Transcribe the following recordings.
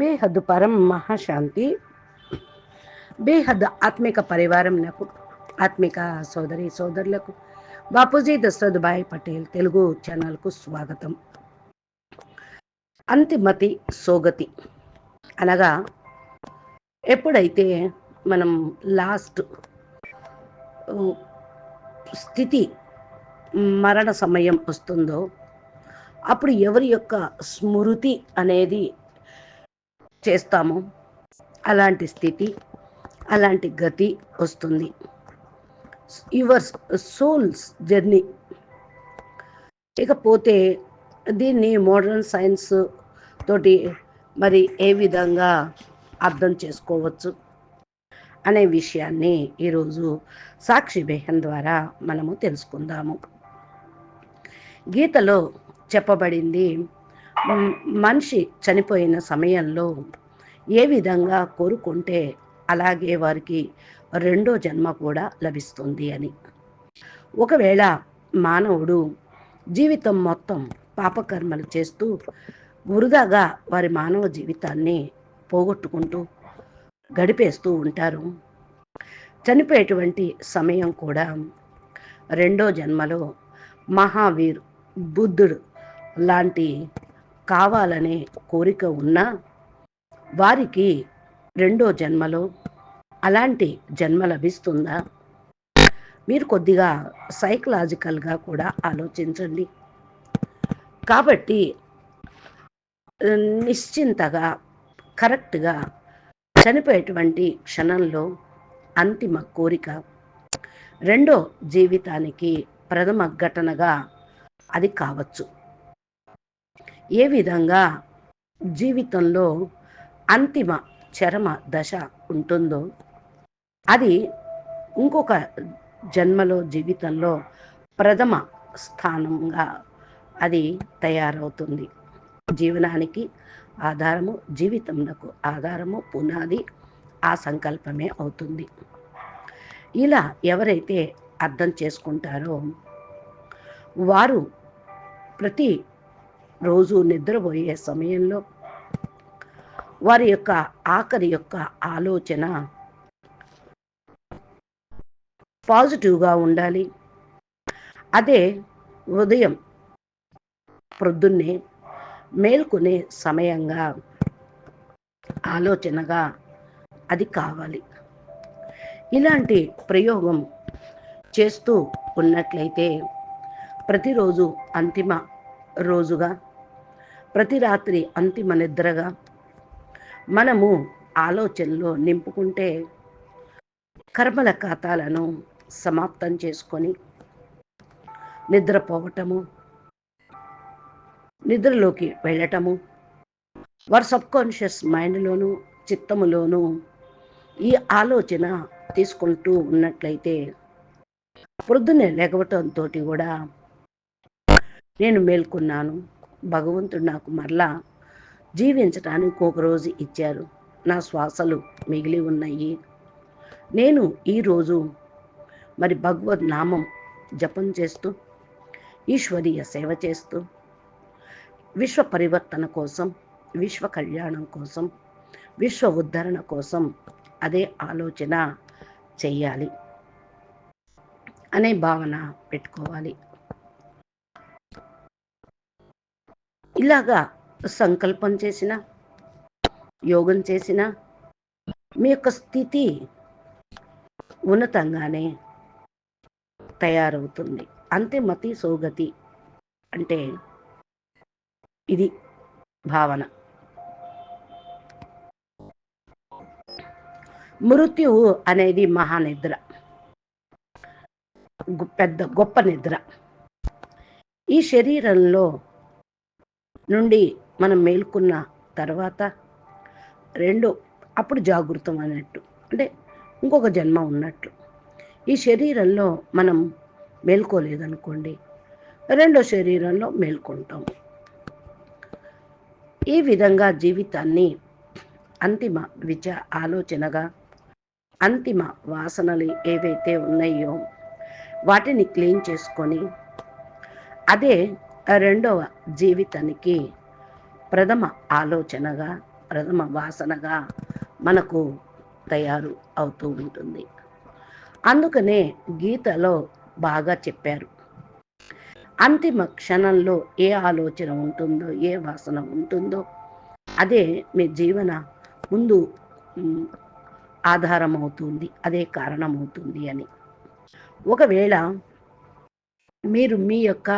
బేహద్ పరం మహాశాంతి. బేహద్ ఆత్మిక పరివారం నాకు ఆత్మిక సోదరి సోదరులకు. బాపూజీ దశరథ్ భాయ్ పటేల్ తెలుగు ఛానల్కు స్వాగతం. అంతిమతి సోగతి. అనగా ఎప్పుడైతే మనం లాస్ట్ స్థితి మరణ సమయం వస్తుందో అప్పుడు ఎవరి యొక్క స్మృతి అనేది చేస్తామో. అలాంటి స్థితి అలాంటి గతి వస్తుంది. Your soul's journey. ఇకపోతే దీన్ని మోడర్న్ సైన్స్ తోటి మరి ఏ విధంగా అర్థం చేసుకోవచ్చు అనే విషయాన్ని ఈరోజు సాక్షి బేహన్ ద్వారా మనము తెలుసుకుందాము. గీతలో చెప్పబడింది మనిషి చనిపోయిన సమయంలో ఏ విధంగా కోరుకుంటే అలాగే వారికి రెండో జన్మ కూడా లభిస్తుంది అని. ఒకవేళ మానవుడు జీవితం మొత్తం పాపకర్మలు చేస్తూ వృధాగా వారి మానవ జీవితాన్ని పోగొట్టుకుంటూ గడిపేస్తూ ఉంటారు. చనిపోయేటువంటి సమయం కూడా రెండో జన్మలో మహావీర్ బుద్ధుడు లాంటి కావాలనే కోరిక ఉన్నా వారికి రెండో జన్మలో అలాంటి జన్మ లభిస్తుందా? మీరు కొద్దిగా సైకలాజికల్గా కూడా ఆలోచించండి. కాబట్టి నిశ్చింతగా కరెక్ట్గా చనిపోయేటువంటి క్షణంలో అంతిమ కోరిక. రెండో జీవితానికి ప్రథమ ఘటనగా అది కావచ్చు. ఏ విధంగా జీవితంలో అంతిమ చరమ దశ ఉంటుందో? అది ఇంకొక జన్మలో జీవితంలో ప్రథమ స్థానంగా అది తయారవుతుంది. జీవనానికి ఆధారము జీవితంలో ఆధారము పునాది ఆ సంకల్పమే అవుతుంది. ఇలా ఎవరైతే అర్థం చేసుకుంటారో వారు ప్రతి రోజు నిద్రపోయే సమయంలో వారి యొక్క ఆఖరి యొక్క ఆలోచన పాజిటివ్గా ఉండాలి. అదే ఉదయం ప్రొద్దున్నే మేల్కొనే సమయంగా ఆలోచనగా అది కావాలి. ఇలాంటి ప్రయోగం చేస్తూ ఉన్నట్లయితే ప్రతిరోజు అంతిమ రోజుగా ప్రతి రాత్రి అంతిమ నిద్రగా మనము ఆలోచనలో నింపుకుంటే కర్మల ఖాతాలను సమాప్తం చేసుకొని నిద్రపోవటము నిద్రలోకి వెళ్ళటము వారి సబ్కాన్షియస్ మైండ్లోను చిత్తములోను ఈ ఆలోచన తీసుకుంటూ ఉన్నట్లయితే పొద్దున్నే లెగవటంతో కూడా నేను మేల్కొన్నాను. భగవంతుడు నాకు మరలా జీవించటానికి ఒక రోజు ఇచ్చారు. నా శ్వాసలు మిగిలి ఉన్నాయి. నేను ఈరోజు మరి భగవద్ నామం జపం చేస్తూ ఈశ్వరీయ సేవ చేస్తూ విశ్వ పరివర్తన కోసం విశ్వ కళ్యాణం కోసం విశ్వ ఉద్ధరణ కోసం అదే ఆలోచన చెయ్యాలి అనే భావన పెట్టుకోవాలి. ఇలాగా సంకల్పం చేసిన యోగం చేసిన మీ యొక్క స్థితి ఉన్నతంగానే తయారవుతుంది. అంతే మతి సోగతి అంటే ఇది భావన. మృత్యువు అనేది మహానిద్ర. పెద్ద గొప్ప నిద్ర. ఈ శరీరంలో నుండి మనం మేల్కొన్న తర్వాత రెండు అప్పుడు జాగృతం అన్నట్టు. అంటే ఇంకొక జన్మ ఉన్నట్లు. ఈ శరీరంలో మనం మేల్కోలేదనుకోండి రెండో శరీరంలో మేల్కొంటాం. ఈ విధంగా జీవితాన్ని అంతిమ విచ ఆలోచనగా అంతిమ వాసనలు ఏవైతే ఉన్నాయో వాటిని క్లీన్ చేసుకొని అదే రెండవ జీవితానికి ప్రథమ ఆలోచనగా ప్రథమ వాసనగా మనకు తయారు అవుతూ ఉంటుంది. అందుకనే గీతలో బాగా చెప్పారు. అంతిమ క్షణంలో ఏ ఆలోచన ఉంటుందో ఏ వాసన ఉంటుందో అదే మీ జీవన ముందు ఆధారం అవుతుంది అదే కారణమవుతుంది అని. ఒకవేళ మీరు మీ యొక్క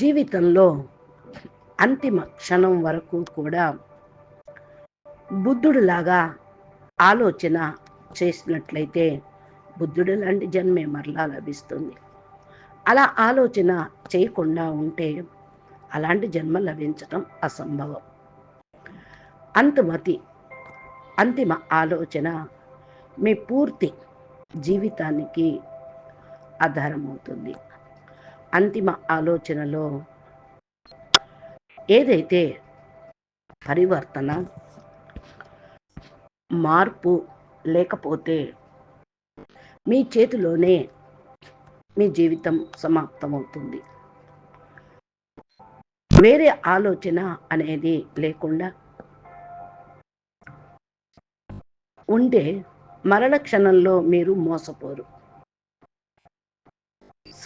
జీవితంలో అంతిమ క్షణం వరకు కూడా బుద్ధుడిలాగా ఆలోచన చేసినట్లయితే బుద్ధుడు లాంటి జన్మే మరలా లభిస్తుంది. అలా ఆలోచన చేయకుండా ఉంటే అలాంటి జన్మ లభించడం అసంభవం. అంతమతి అంతిమ ఆలోచన మీ పూర్తి జీవితానికి ఆధారమవుతుంది. అంతిమ ఆలోచనలో ఏదైతే పరివర్తన మార్పు లేకపోతే మీ చేతిలోనే మీ జీవితం సమాప్తమవుతుంది. వేరే ఆలోచన అనేది లేకుండా ఉండే మరణ క్షణంలో మీరు మోసపోరు.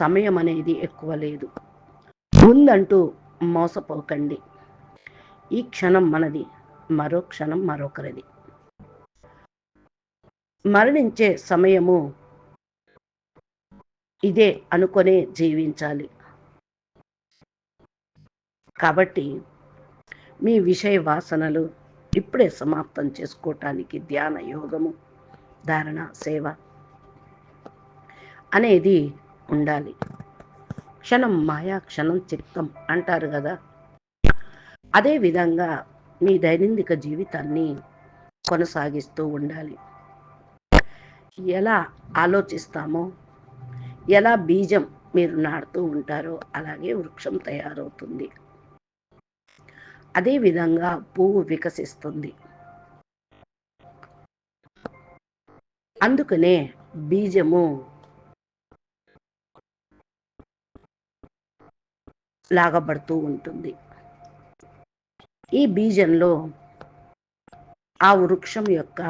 సమయం అనేది ఎక్కువ లేదు. ఉందంటూ మోసపోకండి. ఈ క్షణం మనది మరో క్షణం మరొకరిది. మరణించే సమయము ఇదే అనుకునే జీవించాలి. కాబట్టి మీ విషయ వాసనలు ఇప్పుడే సమాప్తం చేసుకోవటానికి ధ్యాన యోగము ధారణ సేవ అనేది ఉండాలి. క్షణం మాయా క్షణం చిత్తం అంటారు కదా. అదేవిధంగా మీ దైనందిక జీవితాన్ని కొనసాగిస్తూ ఉండాలి. ఎలా ఆలోచిస్తామో ఎలా బీజం మీరు నాడుతూ ఉంటారో అలాగే వృక్షం తయారవుతుంది. అదేవిధంగా పువ్వు వికసిస్తుంది. అందుకనే బీజము లాగబడుతూ ఉంటుంది. ఈ బీజంలో ఆ వృక్షం యొక్క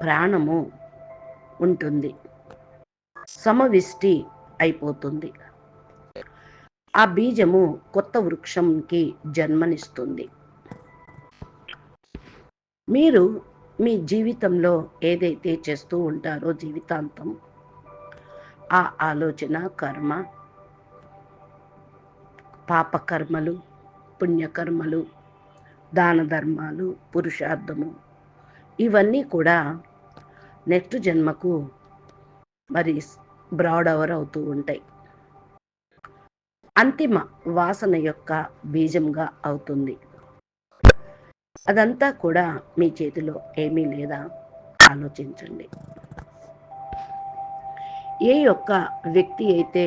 ప్రాణము ఉంటుంది. సమవిష్టి అయిపోతుంది. ఆ బీజము కొత్త వృక్షంకి జన్మనిస్తుంది. మీరు మీ జీవితంలో ఏదైతే చేస్తూ ఉంటారో జీవితాంతం ఆ ఆలోచన కర్మ పాపకర్మలు పుణ్యకర్మలు దాన ధర్మాలు పురుషార్థము ఇవన్నీ కూడా నెక్స్ట్ జన్మకు మరి బ్రాడ్ అవర్ అవుతూ ఉంటాయి. అంతిమ వాసన యొక్క బీజంగా అవుతుంది. అదంతా కూడా మీ చేతిలో ఏమీ లేదా? ఆలోచించండి. ఏ యొక్క వ్యక్తి అయితే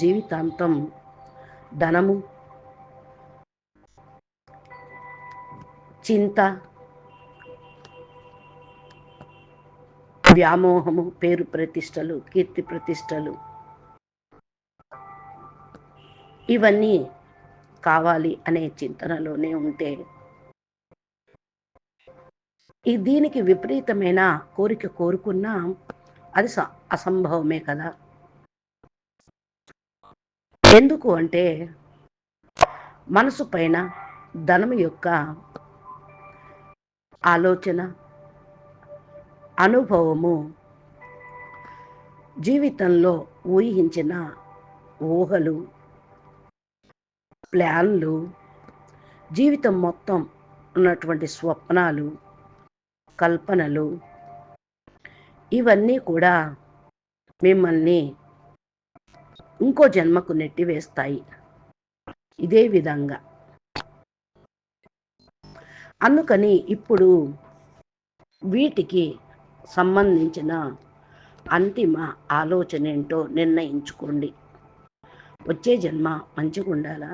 జీవితాంతం ధనము చింత వ్యామోహము పేరు ప్రతిష్టలు కీర్తి ప్రతిష్టలు. ఇవన్నీ కావాలి అనే చింతనలోనే ఉంటే ఈ దీనికి విపరీతమైన కోరిక కోరుకున్నా అది అసంభవమే కదా. ఎందుకు అంటే మనసు పైన ధనం యొక్క ఆలోచన అనుభవము జీవితంలో ఊహించిన ఊహలు ప్లాన్లు జీవితం మొత్తం ఉన్నటువంటి స్వప్నాలు కల్పనలు ఇవన్నీ కూడా మిమ్మల్ని ఇంకో జన్మకు నెట్టివేస్తాయి. ఇదే విధంగా. అందుకని ఇప్పుడు వీటికి సంబంధించిన అంతిమ ఆలోచన ఏంటో నిర్ణయించుకోండి. వచ్చే జన్మ మంచిగా ఉండాలా?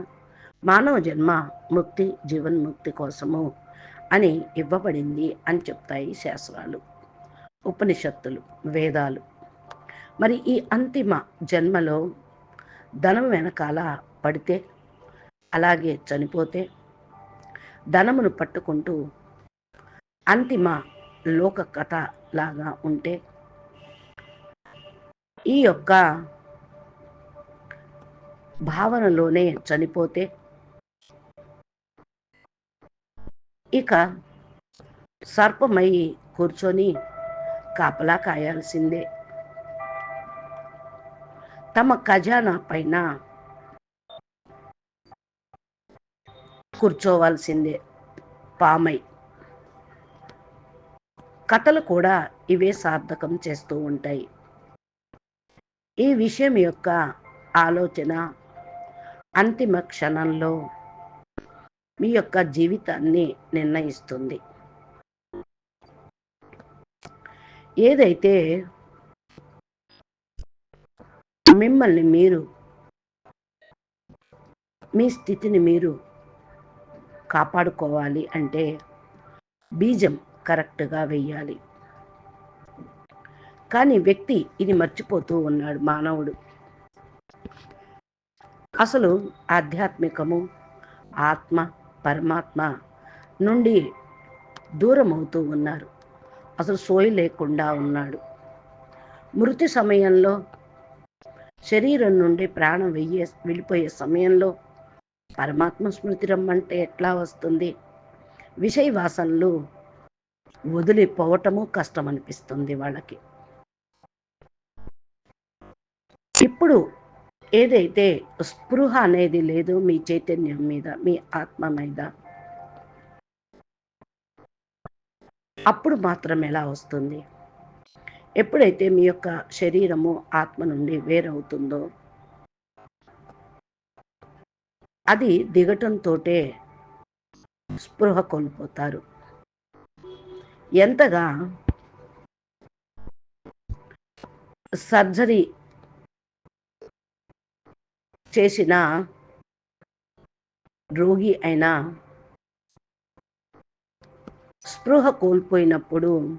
మానవ జన్మ ముక్తి జీవన్ముక్తి కోసము అని ఇవ్వబడింది అని చెప్తాయి శాస్త్రాలు ఉపనిషత్తులు వేదాలు. మరి ఈ అంతిమ జన్మలో ధనం వెనకాల పడితే అలాగే చనిపోతే ధనమును పట్టుకుంటూ అంతిమ లోక కథ లాగా ఉంటే ఈ యొక్క భావనలోనే చనిపోతే ఇక సర్పమై కూర్చొని కాపలా కాయాల్సిందే. తమ ఖజానా పైన కూర్చోవాల్సిందే పామై. కథలు కూడా ఇవే సార్థకం చేస్తూ ఉంటాయి. ఈ విషయం యొక్క ఆలోచన అంతిమ క్షణంలో మీ యొక్క జీవితాన్ని నిర్ణయిస్తుంది. ఏదైతే మిమ్మల్ని మీరు మీ స్థితిని మీరు కాపాడుకోవాలి అంటే బీజం కరెక్ట్గా వెయ్యాలి. కానీ వ్యక్తి ఇది మర్చిపోతూ ఉన్నాడు మానవుడు. అసలు ఆధ్యాత్మికము ఆత్మ పరమాత్మ నుండి దూరం అవుతూ ఉన్నారు. అసలు సోయి లేకుండా ఉన్నాడు. మృతి సమయంలో శరీరం నుండి ప్రాణం వెయ్యే వెళ్ళిపోయే సమయంలో పరమాత్మ స్మృతి రమ్మంటే ఎట్లా వస్తుంది? విషయ వాసనలు వదిలిపోవటము కష్టం అనిపిస్తుంది వాళ్ళకి. ఇప్పుడు ఏదైతే స్పృహ అనేది లేదు మీ చైతన్యం మీద మీ ఆత్మ మీద అప్పుడు మాత్రం ఎలా వస్తుంది? ఎప్పుడైతే మీ యొక్క శరీరము ఆత్మ నుండి వేరవుతుందో అది దిగటంతో స్పృహ కోల్పోతారు. ఎంతగా సర్జరీ చేసిన రోగి అయినా స్పృహ కోల్పోయినప్పుడు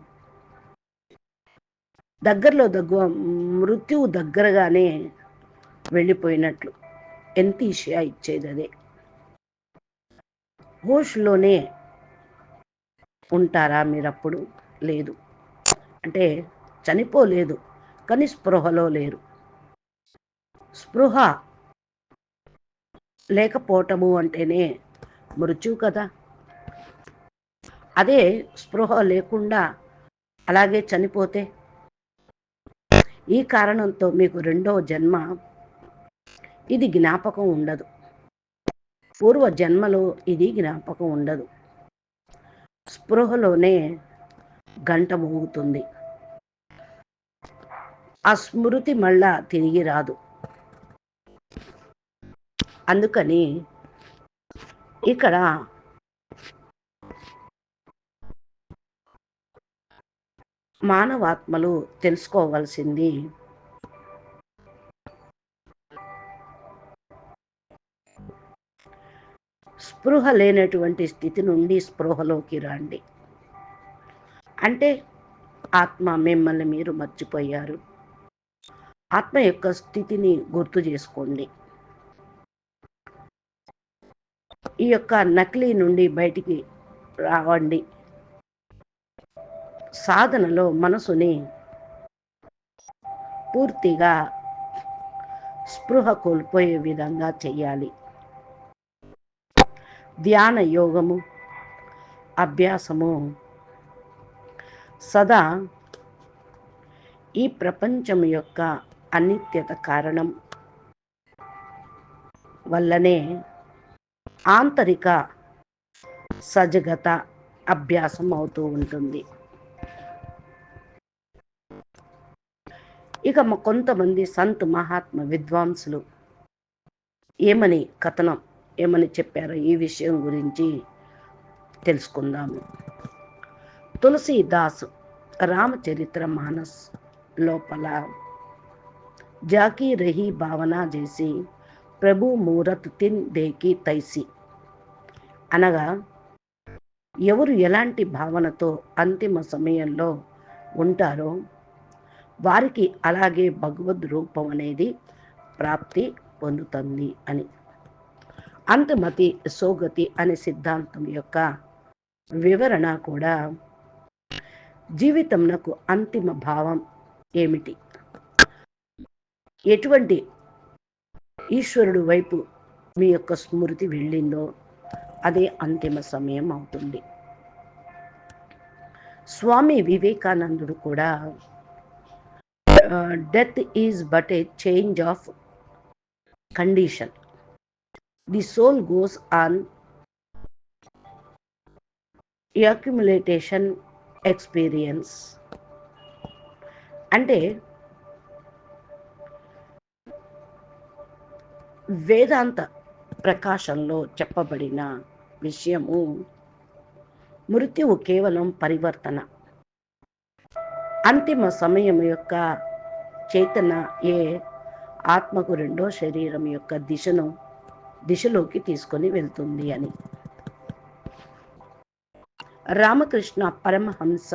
దగ్గరలో దగ్గు మృత్యువు దగ్గరగానే వెళ్ళిపోయినట్లు. ఎంత ఇషయా ఇచ్చేది అదే. హోష్లోనే ఉంటారా మీరప్పుడు? లేదు. అంటే చనిపోలేదు కానీ స్పృహలో లేరు. స్పృహ లేకపోవటము అంటేనే మృత్యు కదా. అదే స్పృహ లేకుండా అలాగే చనిపోతే ఈ కారణంతో మీకు రెండో జన్మ. ఇది జ్ఞాపకం ఉండదు. పూర్వ జన్మలో ఇది జ్ఞాపకం ఉండదు. స్పృహలోనే గంట మోగుతుంది. ఆ స్మృతి మళ్ళా తిరిగి రాదు. అందుకని ఇక్కడ మానవాత్మలు తెలుసుకోవాల్సింది. స్పృహ లేనటువంటి స్థితి నుండి స్పృహలోకి రండి. అంటే ఆత్మ మిమ్మల్ని మీరు మర్చిపోయారు. ఆత్మ యొక్క స్థితిని గుర్తు చేసుకోండి. ఈ యొక్క నకిలీ నుండి బయటికి రావండి. సాధనలో మనసుని పూర్తిగా స్పృహ కోల్పోయే విధంగా చేయాలి ధ్యాన యోగము అభ్యాసము సదా ఈ ప్రపంచం యొక్క అనిత్యత కారణం వల్లనే ఆంతరిక సజగత అభ్యాసం అవుతూ ఉంటుంది. ఇక కొంతమంది సంత్ మహాత్మ విద్వాంసులు ఏమని కథనం ఏమని చెప్పారో ఈ విషయం గురించి తెలుసుకుందాము. తులసీదాస్ రామచరిత్ర మానస్ లోపల జాకీ రహి భావన చేసి ప్రభు మూరత్ తిన్ దేకి తైసి అనగా ఎవరు ఎలాంటి భావనతో అంతిమ సమయంలో ఉంటారో వారికి అలాగే భగవద్ రూపం అనేది ప్రాప్తి పొందుతుంది అని. అంతమతి సోగతి అనే సిద్ధాంతం యొక్క వివరణ కూడా జీవితంనకు అంతిమ భావం ఏమిటి? ఎటువంటి ఈశ్వరుడు వైపు మీ యొక్క స్మృతి వెళ్ళిందో అదే అంతిమ సమయం అవుతుంది. స్వామి వివేకానందుడు కూడా death is but a change of condition the soul goes on accumulation experience అంటే వేదాంత ప్రకాశంలో చెప్పబడిన విషయము మృత్యువు కేవలం పరివర్తన. అంతిమ సమయం యొక్క చైతన్య ఏ ఆత్మకు రెండో శరీరం యొక్క దిశను దిశలోకి తీసుకొని వెళ్తుంది అని. రామకృష్ణ పరమహంస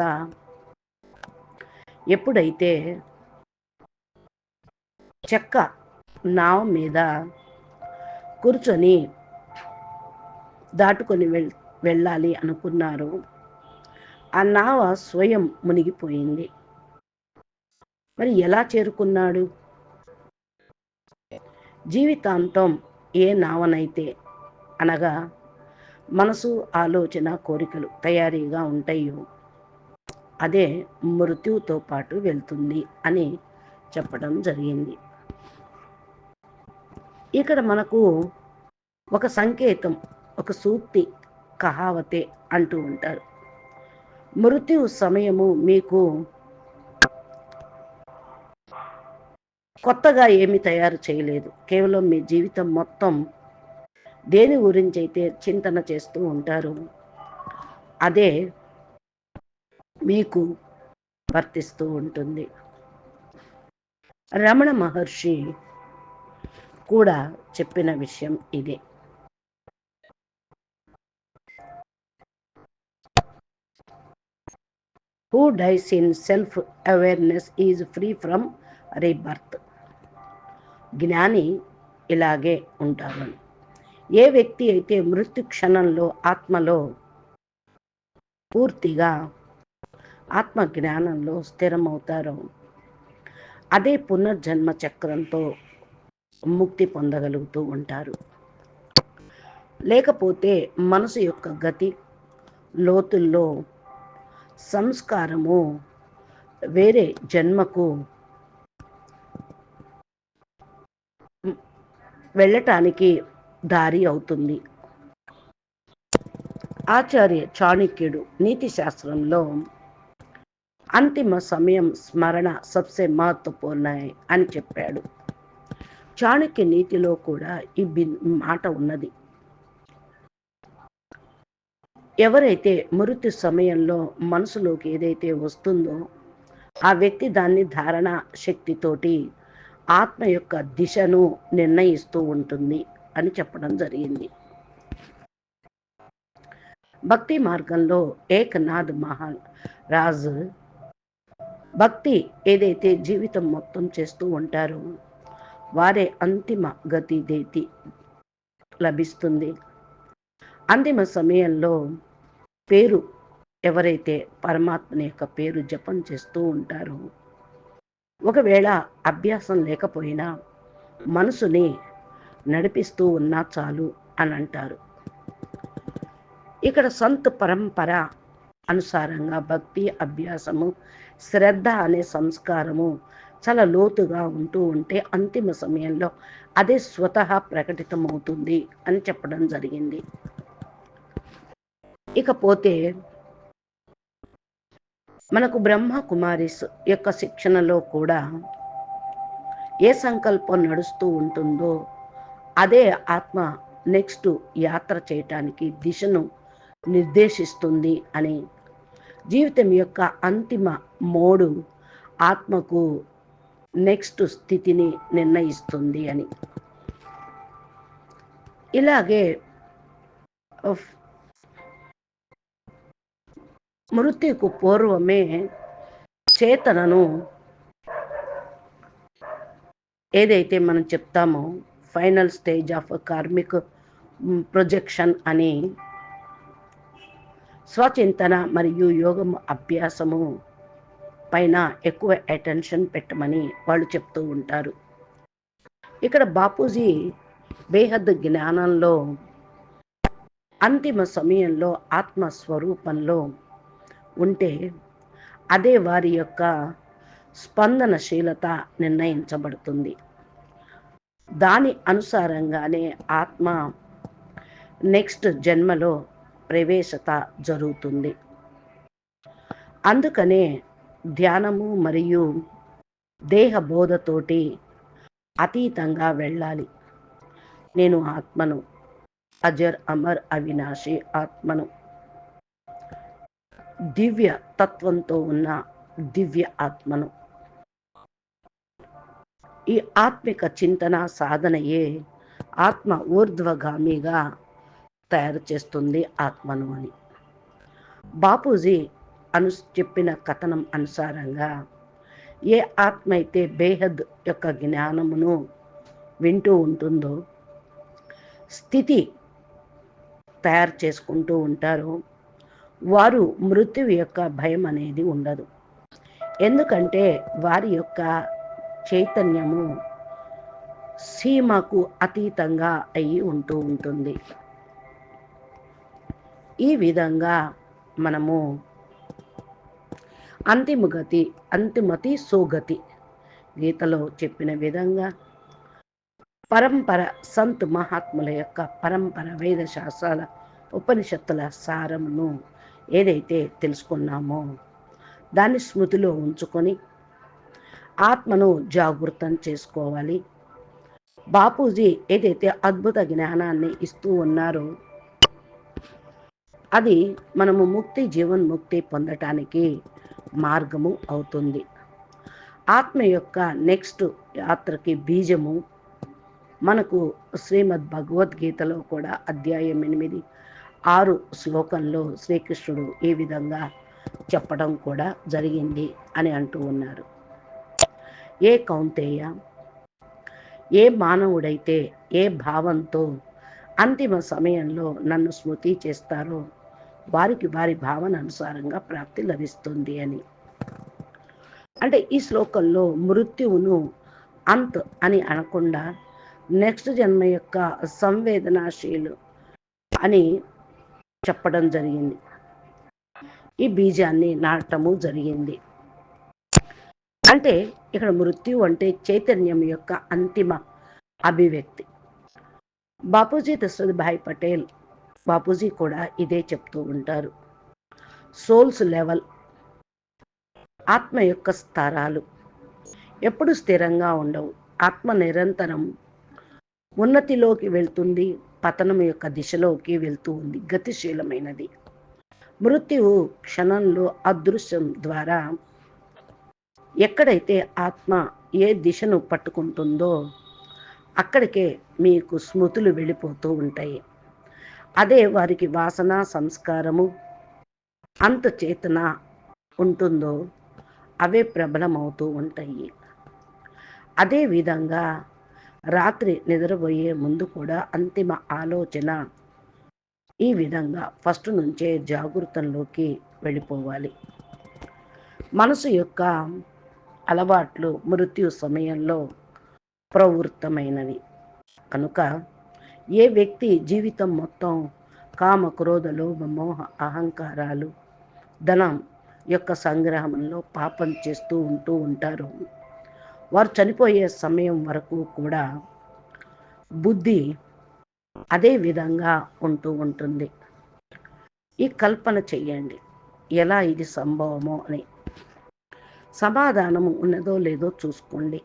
ఎప్పుడైతే చెక్క నావ మీద కూర్చొని దాటుకొని వెళ్ వెళ్ళాలి అనుకున్నారు ఆ నావ స్వయం మునిగిపోయింది. మరి ఎలా చేరుకున్నాడు? జీవితాంతం ఏ నావనైతే అనగా మనసు ఆలోచన కోరికలు తయారీగా ఉంటాయో అదే మృత్యువుతో పాటు వెళ్తుంది అని చెప్పడం జరిగింది. ఇక్కడ మనకు ఒక సంకేతం ఒక సూక్తి కహావతే అంటూ ఉంటారు. మృత్యు సమయము మీకు కొత్తగా ఏమి తయారు చేయలేదు. కేవలం మీ జీవితం మొత్తం దేని గురించి అయితే చింతన చేస్తూ ఉంటారు అదే మీకు వర్తిస్తూ ఉంటుంది. రమణ మహర్షి కూడా చెప్పిన విషయం ఇదే. Who dies in self awareness is free from rebirth జ్ఞాని ఇలాగే ఉంటారు ఏ వ్యక్తి అయితే మృత్యు క్షణంలో ఆత్మలో పూర్తిగా ఆత్మ జ్ఞానంలో స్థిరమవుతారో అదే పునర్జన్మ చక్రంతో ముక్తి పొందగలుగుతూ ఉంటారు. లేకపోతే మనసు యొక్క గతి లోతుల్లో సంస్కారము వేరే జన్మకు వెళ్ళటానికి దారి అవుతుంది. ఆచార్య చాణక్యుడు నీతి శాస్త్రంలో అంతిమ సమయం స్మరణ సబ్సే మహత్వపూర్ణ అని చెప్పాడు. చాణక్య నీతిలో కూడా ఈ మాట ఉన్నది. ఎవరైతే మృత్యు సమయంలో మనసులోకి ఏదైతే వస్తుందో ఆ వ్యక్తి దాన్ని ధారణ శక్తితోటి ఆత్మ యొక్క దిశను నిర్ణయిస్తూ ఉంటుంది అని చెప్పడం జరిగింది. భక్తి మార్గంలో ఏకనాథ్ మహాన్ రాజు భక్తి ఏదైతే జీవితం మొత్తం చేస్తూ ఉంటారో వారే అంతిమ గతి దేతి లభిస్తుంది. అంతిమ సమయంలో పేరు ఎవరైతే పరమాత్మని యొక్క పేరు జపం చేస్తూ ఉంటారో ఒకవేళ అభ్యాసం లేకపోయినా మనసుని నడిపిస్తూ ఉన్నా చాలు అని అంటారు. ఇక్కడ సంత్ పరంపర అనుసారంగా భక్తి అభ్యాసము శ్రద్ధ అనే సంస్కారము చాలా లోతుగా ఉంటూ ఉంటే అంతిమ సమయంలో అదే స్వతహా ప్రకటితమవుతుంది అని చెప్పడం జరిగింది. ఇకపోతే మనకు బ్రహ్మ కుమారిస్ యొక్క శిక్షణలో కూడా ఏ సంకల్పం నడుస్తూ ఉంటుందో అదే ఆత్మ నెక్స్ట్ యాత్ర చేయటానికి దిశను నిర్దేశిస్తుంది అని జీవితం యొక్క అంతిమ మోడు ఆత్మకు నెక్స్ట్ స్థితిని నిర్ణయిస్తుంది అని. ఇలాగే మృత్యుకు పూర్వమే చేతనను ఏదైతే మనం చెప్తామో final stage of karmic projection అని స్వచింతన మరియు యోగం అభ్యాసము పైన ఎక్కువ అటెన్షన్ పెట్టమని వాళ్ళు చెప్తూ ఉంటారు. ఇక్కడ బాపూజీ బేహద్ జ్ఞానంలో అంతిమ సమయంలో ఆత్మస్వరూపంలో ఉంటే అదే వారి యొక్క స్పందనశీలత నిర్ణయించబడుతుంది. దాని అనుసారంగానే ఆత్మ నెక్స్ట్ జన్మలో ప్రవేశత జరుగుతుంది. అందుకనే ధ్యానము మరియు దేహ బోధతోటి అతీతంగా వెళ్ళాలి. నేను ఆత్మను అజర్ అమర్ అవినాశి ఆత్మను. దివ్య తత్వంతో ఉన్న దివ్య ఆత్మను. ఈ ఆత్మిక చింతన సాధనయే ఆత్మ ఊర్ధ్వగామిగా తయారు చేస్తుంది ఆత్మను అని. బాపూజీ అను చెప్పిన కథనం అనుసారంగా ఏ ఆత్మ అయితే బేహద్ యొక్క జ్ఞానమును వింటూ ఉంటుందో స్థితి తయారు చేసుకుంటూ ఉంటారో వారు మృత్యు యొక్క భయం అనేది ఉండదు. ఎందుకంటే వారి యొక్క చైతన్యము సీమకు అతీతంగా అయి ఉంటూ ఉంటుంది. ఈ విధంగా మనము అంతిమగతి అంతిమతి సోగతి గీతలో చెప్పిన విధంగా పరంపర సంత్ మహాత్ముల యొక్క పరంపర వేద శాస్త్రాల ఉపనిషత్తుల సారమును ఏదైతే తెలుసుకున్నామో దాన్ని స్మృతిలో ఉంచుకొని ఆత్మను జాగృతం చేసుకోవాలి. బాపూజీ ఏదైతే అద్భుత జ్ఞానాన్ని ఇస్తూ ఉన్నారో అది మనము ముక్తి జీవన్ముక్తి పొందటానికి మార్గము అవుతుంది. ఆత్మ యొక్క నెక్స్ట్ యాత్రకి బీజము మనకు శ్రీమద్ భగవద్గీతలో కూడా అధ్యాయం ఎనిమిది ఆరు శ్లోకంలో శ్రీకృష్ణుడు ఈ విధంగా చెప్పడం కూడా జరిగింది అని అంటూ ఉన్నారు. ఏ కౌంతేయ ఏ మానవుడైతే ఏ భావంతో అంతిమ సమయంలో నన్ను స్మృతి చేస్తారో వారికి వారి భావన అనుసారంగా ప్రాప్తి లభిస్తుంది అని. అంటే ఈ శ్లోకంలో మృత్యువును అంత్ అని అనకుండా నెక్స్ట్ జన్మ యొక్క సంవేదనాశీలు అని చెప్పడం జరిగింది. ఈ బీజాన్ని నాటము జరిగింది. అంటే ఇక్కడ మృత్యు అంటే చైతన్యం యొక్క అంతిమ అభివ్యక్తి. బాపూజీ దశరథభాయ్ పటేల్ బాపూజీ కూడా ఇదే చెప్తూ ఉంటారు. సోల్స్ లెవెల్ ఆత్మ యొక్క స్థారాలు ఎప్పుడు స్థిరంగా ఉండవు. ఆత్మ నిరంతరం ఉన్నతిలోకి వెళ్తుంది. పతనం యొక్క దిశలోకి వెళ్తూ ఉంది. గతిశీలమైనది. మృత్యువు క్షణంలో అదృశ్యం ద్వారా ఎక్కడైతే ఆత్మ ఏ దిశను పట్టుకుంటుందో అక్కడికే మీకు స్మృతులు వెళ్ళిపోతూ ఉంటాయి. అదే వారికి వాసన సంస్కారము అంత చేతన ఉంటుందో అవే ప్రబలమవుతూ ఉంటాయి. అదేవిధంగా రాత్రి నిద్రపోయే ముందు కూడా అంతిమ ఆలోచన. ఈ విధంగా ఫస్ట్ నుంచే జాగృతంలోకి వెళ్ళిపోవాలి. మనసు యొక్క అలవాట్లు మృత్యు సమయంలో ప్రవృత్తమైనవి. కనుక ఏ వ్యక్తి జీవితం మొత్తం కామ క్రోధ లోభ మోహ అహంకారాలు ధనం యొక్క సంగ్రహంలో పాపం చేస్తూ ఉంటూ ఉంటారు వారు చనిపోయే సమయం వరకు కూడా బుద్ధి అదే విధంగా ఉంటూ ఉంటుంది. ఈ కల్పన చెయ్యండి. ఎలా ఇది సంభవమో అని. సమాధానము ఉన్నదో లేదో చూసుకోండి.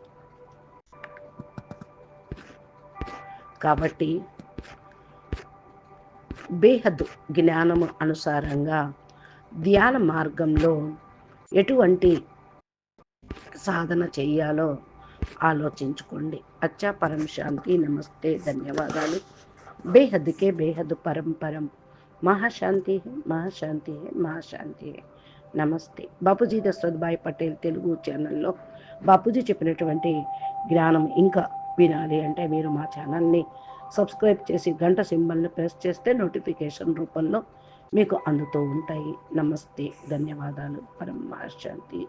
కాబట్టి బేహద్ జ్ఞానము అనుసారంగా ధ్యాన మార్గంలో ఎటువంటి సాధన చెయ్యాలో ఆలోచించుకోండి. అచ్చా పరం శాంతి నమస్తే ధన్యవాదాలు. బేహద్కే బేహద్ పరం పరం. మహాశాంతి మహాశాంతి మహాశాంతి నమస్తే. బాపూజీ దశరథ్భాయ్ పటేల్ తెలుగు ఛానల్లో బాపూజీ చెప్పినటువంటి జ్ఞానం ఇంకా వినాలి అంటే మీరు మా ఛానల్ని సబ్స్క్రైబ్ చేసి గంట సింబల్ని ప్రెస్ చేస్తే నోటిఫికేషన్ రూపంలో మీకు అందుతూ ఉంటాయి. నమస్తే ధన్యవాదాలు. పరమాశాంతి